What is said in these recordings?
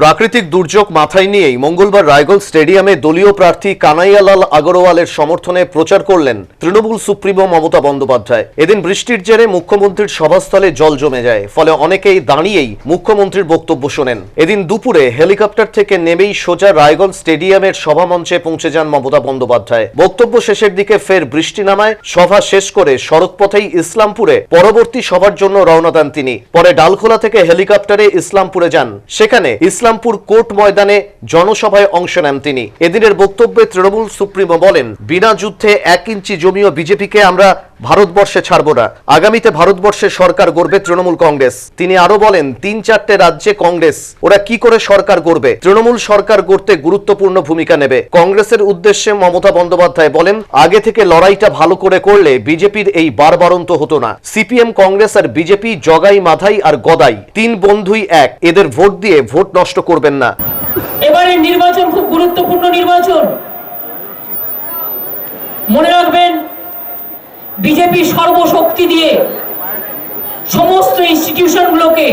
প্রাকৃতিক দুর্যোগ মাথায় নিয়েই মঙ্গলবার রায়গঞ্জ স্টেডিয়ামে দলীয় প্রার্থী কানাইয়ালাল আগরওয়ালের সমর্থনে প্রচার করলেন তৃণমূল সুপ্রিমো মমতা বন্দ্যোপাধ্যায়। এদিন বৃষ্টির জেরে মুখ্যমন্ত্রীর সভাস্থলে জল জমে যায়, ফলে অনেকেই দাঁড়িয়েই মুখ্যমন্ত্রীর বক্তব্য শোনেন। এদিন দুপুরে হেলিকপ্টার থেকে নেমেই সোজা রায়গঞ্জ স্টেডিয়ামের সভামঞ্চে পৌঁছে যান মমতা বন্দ্যোপাধ্যায়। বক্তব্য শেষের দিকে ফের বৃষ্টি নামায়, সভা শেষ করে সড়ক পথেই ইসলামপুরে পরবর্তী সভার জন্য রওনা দেন তিনি। পরে ডালখোলা থেকে হেলিকপ্টারে ইসলামপুরে যান। সেখানে ইসলামপুর কোর্ট ময়দানে জনসভায় অংশ নেন তিনি। এদিনের বক্তব্যে তৃণমূল সুপ্রিমো বলেন, বিনা যুদ্ধে এক ইঞ্চি জমিও বিজেপিকে আমরা ভারতবর্ষে ছাড়ব না। আগামীতে ভারতবর্ষে সরকার গড়বে তৃণমূল কংগ্রেস। তিনি আরও বলেন, তিন চারটে রাজ্যে কংগ্রেস। ওরা কি করে সরকার গড়বে? তৃণমূল সরকার গড়তে গুরুত্বপূর্ণ ভূমিকা নেবে। কংগ্রেসের উদ্দেশ্যে মমতা বন্দ্যোপাধ্যায় বলেন, আগে থেকে লড়াইটা ভালো করে করলে বিজেপির এই বারবারন্ত হতো না। সিপিএম কংগ্রেস আর বিজেপি জগাই মাধাই আর গদাই। তিন বন্ধুই এক। এদের ভোট দিয়ে ভোট নষ্ট করবেন না। এবারে নির্বাচন খুব গুরুত্বপূর্ণ নির্বাচন। মনে রাখবেন বিজেপি সর্বশক্তি দিয়ে সমস্ত ইনস্টিটিউশনগুলোকে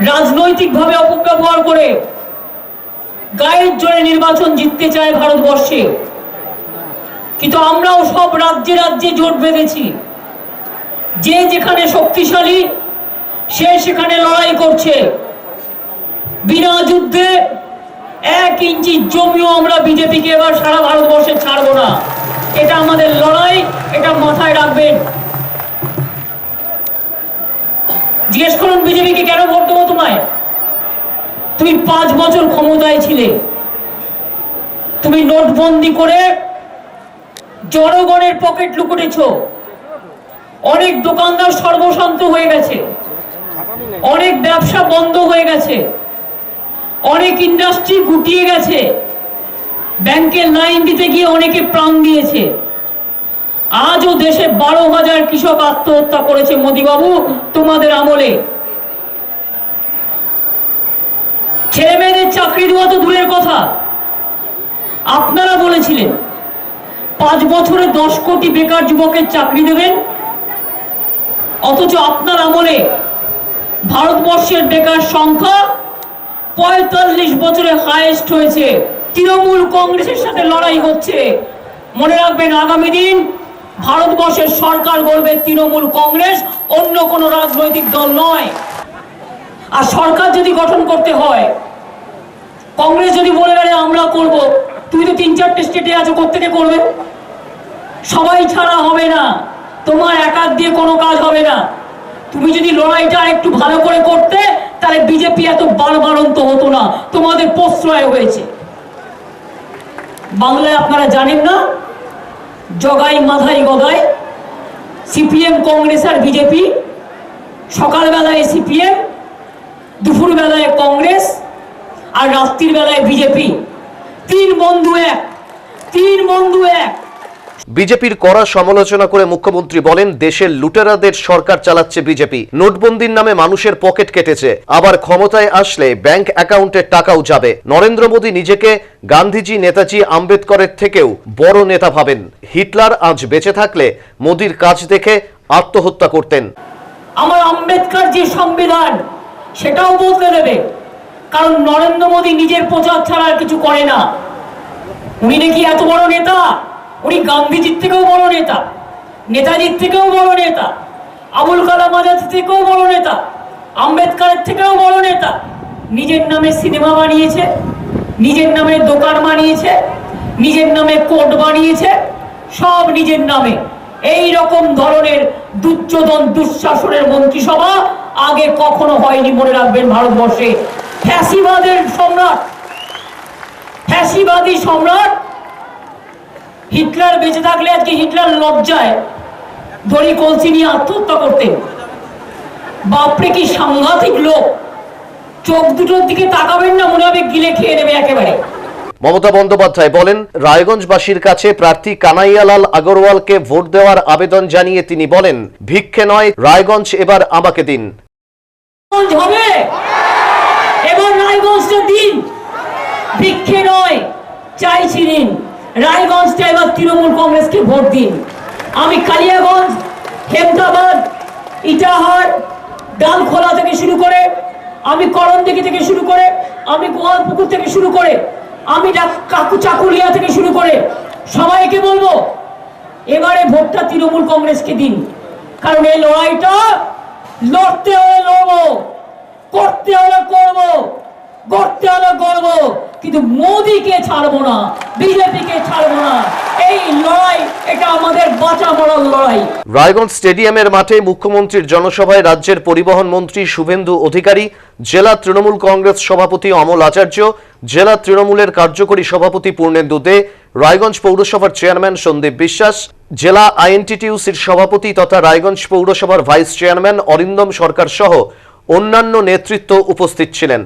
রাজনৈতিকভাবে অপব্যবহার করে গায়ের জোরে নির্বাচন জিততে চায় ভারতবর্ষে। কিন্তু আমরাও সব রাজ্যে রাজ্যে জোট বেঁধেছি। যে যেখানে শক্তিশালী, সে সেখানে লড়াই করছে। বিনা যুদ্ধে এক ইঞ্চি জমিও আমরা বিজেপিকে এবার সারা ভারতবর্ষে ছাড়বো না। এটা আমাদের লড়াই, এটা মাথায় রাখবেন। জিজ্ঞেস করুন বিজেপিকে, কেন ভোট দেবো তোমায়? তুমি পাঁচ বছর ক্ষমতায় ছিলে। তুমি নোটবন্দি করে জনগণের পকেট লুকুটেছ। অনেক দোকানদার সর্বশান্ত হয়ে গেছে। অনেক ব্যবসা বন্ধ হয়ে গেছে। অনেক ইন্ডাস্ট্রি গুটিয়ে গেছে। ব্যাংকের লাইন দিতে গিয়ে অনেকে প্রাণ দিয়েছে। আজও দেশে বারো হাজার কৃষক আত্মহত্যা করেছে মোদীবাবু, তোমাদের আমলে। ছেলে মেয়েদের চাকরি দেওয়া তো দূরের কথা। আপনারা বলেছিলেন, পাঁচ বছরে দশ কোটি বেকার যুবকের চাকরি দেবেন, অথচ আপনার আমলে ভারতবর্ষের বেকার সংখ্যা পঁয়তাল্লিশ বছরে হায়েস্ট হয়েছে। তৃণমূল কংগ্রেসের সাথে লড়াই হচ্ছে। মনে রাখবেন, আগামী দিন ভারতবর্ষের সরকার গড়বে তৃণমূল কংগ্রেস, অন্য কোনো রাজনৈতিক দল নয়। আর সরকার যদি গঠন করতে হয়, কংগ্রেস যদি বলে বেড়ে, আমরা করব। তুমি তো তিন চারটে স্টেটে আছো কোথেকে করবে? সবাই ছাড়া হবে না। তোমার একার দিয়ে কোনো কাজ হবে না। তুমি যদি লড়াইটা একটু ভালো করে করতে, তাহলে বিজেপি এত বারবারন্ত হতো না। তোমাদের প্রশ্রয় হয়েছে। বাংলায় আপনারা জানেন না, জগাই মাথায় গগাই সিপিএম, কংগ্রেস আর বিজেপি। সকালবেলায় সিপিএম, দুপুরবেলায় কংগ্রেস আর রাত্রির বেলায় বিজেপি। তিন বন্ধু এক, তিন বন্ধু এক। বিজেপির কড়া সমালোচনা করে মুখ্যমন্ত্রী বলেন, দেশের লুটেরাদের সরকার চালাচ্ছে বিজেপি। নোটবন্দির নামে মানুষের পকেট কেটেছে। আবার ক্ষমতায় আসলে ব্যাংক অ্যাকাউন্টে টাকাও যাবে। নরেন্দ্র মোদী নিজেকে গান্ধীজি, নেতাজি, আম্বেদকরের থেকেও বড় নেতা ভাবেন। হিটলার আজ বেঁচে থাকলে মোদীর কাজ দেখে আত্মহত্যা করতেন। আমার আম্বেদকর যে সংবিধান, সেটাও বদলে দেবে। কারণ নরেন্দ্র মোদী নিজের প্রচার ছাড়া কিছু করে না। উনি নাকি এত বড় নেতা? উনি গান্ধীজির থেকেও বড় নেতা, নেতাজির থেকেও বড় নেতা, আবুল কালাম আজাদ থেকেও বড় নেতা, আম্বেদকারের থেকেও বড় নেতা, নিজের নামে সিনেমা বানিয়েছে, নিজের নামে দোকান বানিয়েছে, নিজের নামে কোর্ট বানিয়েছে, সব নিজের নামে। এই রকম ধরনের দুর্যোধন দুঃশাসনের মন্ত্রিসভা আগে কখনো হয়নি মনে রাখবেন ভারতবর্ষে। ফ্যাসিবাদের সম্রাট, ফ্যাসিবাদী সম্রাট হিটলার বেঁচে থাকলে আজকে হিটলার লজ্জায় দড়ি কলসি নিয়ে আত্মহত্যা করতেন বাপরে কি সাংঘাতিক লোক। চোখ দুটোর দিকে তাকাবেন না মনে হবে গিলে খেয়ে নেবে একেবারে। মমতা বন্দ্যোপাধ্যায় বলেন রায়গঞ্জবাসীর কাছে প্রার্থী কানাইয়ালাল আগরওয়ালকে ভোট দেওয়ার আবেদন জানিয়ে তিনি বলেন ভিক্ষে নয় রায়গঞ্জ এবার আমাকে দিন। হবে। এবার রায়গঞ্জটা দিন। ভিক্ষে নয় চাইছি দিন রায়গঞ্জটা এবার তৃণমূল কংগ্রেসকে ভোট দিন। আমি কালিয়াগঞ্জ, হেমদাবাদ, ইটাহার, ডালখোলা থেকে শুরু করে, আমি করণদিঘি থেকে শুরু করে, আমি গোয়ালপুকুর থেকে শুরু করে, আমি কাকু চাকুলিয়া থেকে শুরু করে, সবাইকে বলব, এবারে ভোটটা তৃণমূল কংগ্রেসকে দিন। কারণ এই লড়াইটা লড়তে হলে লড়বো, করতে হলে করব করতে হলে কিন্তু মোদিকে ছাড়বো না, বিজেপিকে ছাড়বো না। এই লড়াই, এটা আমাদের বাঁচা মরার লড়াই। রায়গঞ্জ স্টেডিয়ামের মাঠে মুখ্যমন্ত্রীর জনসভায় রাজ্যের পরিবহন মন্ত্রী শুভেন্দু অধিকারী, জেলা তৃণমূল কংগ্রেস সভাপতি অমল আচার্য, জেলা তৃণমূলের কার্যকরী সভাপতি পূর্ণেন্দু দে, রায়গঞ্জ পৌরসভার চেয়ারম্যান সন্দীপ বিশ্বাস, জেলা আইএনটিটিউসির সভাপতি তথা রায়গঞ্জ পৌরসভার ভাইস চেয়ারম্যান অরিন্দম সরকার সহ অন্যান্য নেতৃত্ব উপস্থিত ছিলেন।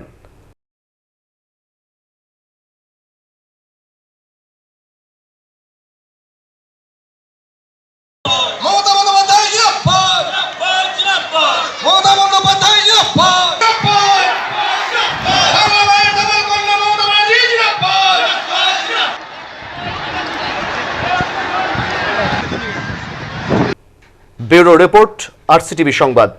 ব্যুরো রিপোর্ট আরসিটিভি সংবাদ।